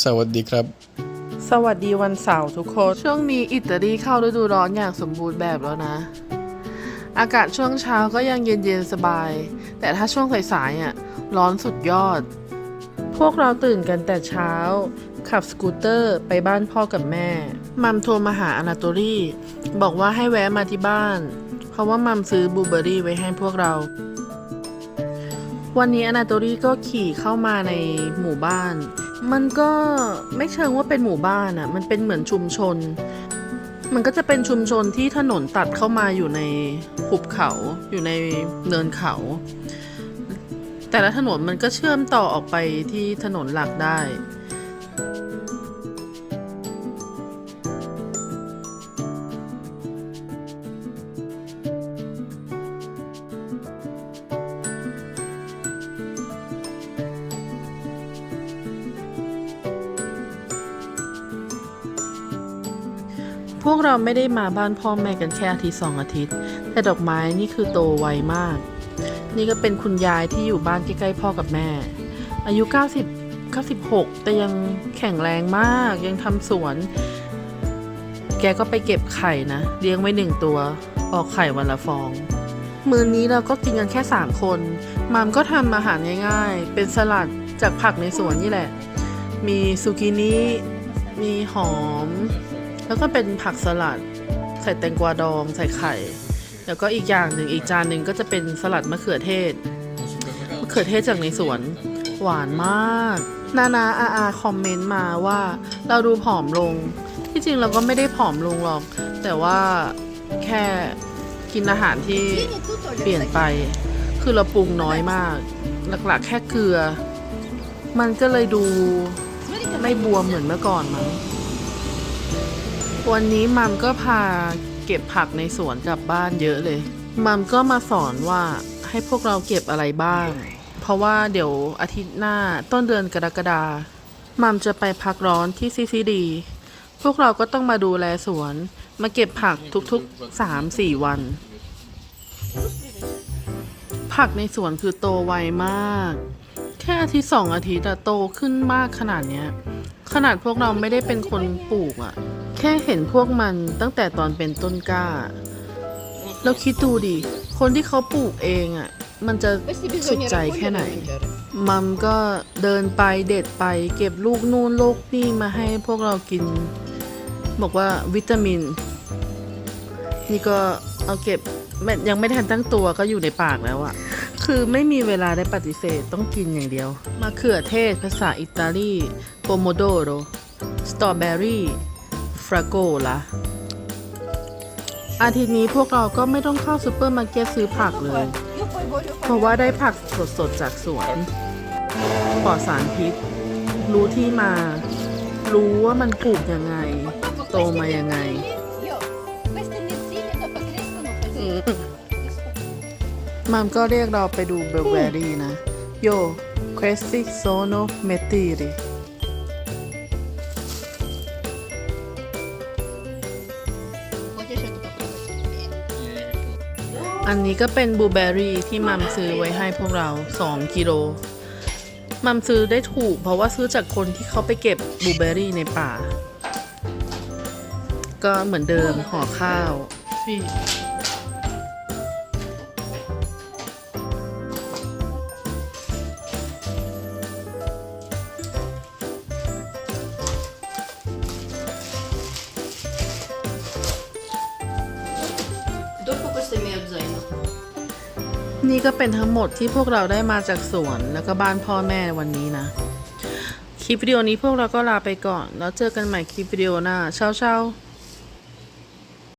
สวัสดีครับ สวัสดีวันเสาร์ทุกคน ช่วงนี้อิตาลีเข้าฤดูร้อนอย่างสมบูรณ์แบบแล้วนะ อากาศช่วงเช้าก็ยังเย็นๆสบาย แต่ถ้าช่วงสายๆอะร้อนสุดยอด พวกเราตื่นกันแต่เช้า ขับสกูตเตอร์ไปบ้านพ่อกับแม่ มัมโทรมาหาอนาโตลี่บอกว่าให้แวะมาที่บ้าน เพราะว่ามัมซื้อบลูเบอร์รี่ไว้ให้พวกเรา วันนี้อนาโตลี่ก็ขี่เข้ามาในหมู่บ้าน มันก็ไม่เชิงว่าเป็นหมู่บ้านอะ่ะมันเป็นเหมือนชุมชน มันก็จะเป็นชุมชนที่ถนนตัดเข้ามาอยู่ในหุบเขาอยู่ในเนินเขา แต่ละถนนมันก็เชื่อมต่อออกไปที่ถนนหลักได้ พวกเราไม่ได้มาบ้านพ่อแม่กันแค่อาทิตย์สองอาทิตย์ แต่ดอกไม้นี่คือโตไวมาก นี่ก็เป็นคุณยายที่อยู่บ้านใกล้ๆพ่อกับแม่ อายุ 90 96 แต่ยังแข็งแรงมากยังทำสวน แกก็ไปเก็บไข่นะ เลี้ยงไว้หนึ่งตัว ออกไข่วันละฟอง มื้อนี้เราก็กินกันแค่ 3 คนมามก็ทำอาหารง่ายๆ เป็นสลัดจากผักในสวนนี่แหละ มีซูกินี่มีหอม แล้วก็เป็นผักสลัด ใส่แตงกวาดอง ใส่ไข่ แล้วก็อีกอย่างหนึ่งอีกจานหนึ่งก็จะเป็นสลัดมะเขือเทศ มะเขือเทศจากในสวน หวานมาก นานาอาอาคอมเมนต์มาว่า เราดูผอมลง ที่จริงเราก็ไม่ได้ผอมลงหรอก แต่ว่าแค่กินอาหารที่เปลี่ยนไป คือเราปรุงน้อยมาก หลักๆ แค่เกลือ มันก็เลยดูไม่บวมเหมือนเมื่อก่อนมั้ง วันนี้มัมก็พาเก็บผักในสวนกลับบ้านเยอะเลย มัมก็มาสอนว่าให้พวกเราเก็บอะไรบ้าง เพราะว่าเดี๋ยวอาทิตย์หน้าต้นเดือนกรกฎามัมจะไปพักร้อนที่ซีซีดี พวกเราก็ต้องมาดูแลสวน มาเก็บผักทุกๆ3-4วัน ผักในสวนคือโตไวมาก แค่อาทิตย์สองอาทิตย์อะโตขึ้นมากขนาดเนี้ย ขนาดพวกเราไม่ได้เป็นคนปลูกอะ แค่เห็นพวกมันตั้งแต่ตอนเป็นต้นกล้า แล้วคิดดูดิ คนที่เขาปลูกเองอะมันจะสุดใจแค่ไหน มัมก็เดินไปเด็ดไป เก็บลูกนู่นลูกนี่มาให้พวกเรากิน บอกว่าวิตามิน นี่ก็เอาเก็บยังไม่ทันตั้งตัวก็อยู่ในปากแล้วอะคือไม่มีเวลาได้ปฏิเสธต้องกินอย่างเดียวมะเขือเทศภาษาอิตาลีโปโมโดโร สตรอเบอรี่ ฟราโกลาอาทิตย์นี้พวกเราก็ไม่ต้องเข้าซูเปอร์มาร์เก็ตซื้อผักเลย เพราะว่าได้ผักสดๆจากสวนปลอดสารพิษ รู้ที่มา รู้ว่ามันปลูกยังไง โตมายังไง มัมก็เรียกเราไปดูเบลเบอรี่นะ โยเควสติโซโนเมติริ อันนี้ก็เป็นบลูเบอรี่ที่มัมซื้อไว้ให้พวกเรา 2 กิโล มัมซื้อได้ถูก เพราะว่าซื้อจากคนที่เขาไปเก็บบลูเบอรี่ในป่า ก็เหมือนเดิมห่อข้าว นี่ก็เป็นทั้งหมดที่พวกเราได้มาจากสวนแล้วก็บ้านพ่อแม่วันนี้นะ คลิปวิดีโอนี้พวกเราก็ลาไปก่อน แล้วเจอกันใหม่คลิปวิดีโอหน้าเช้าเช้าๆ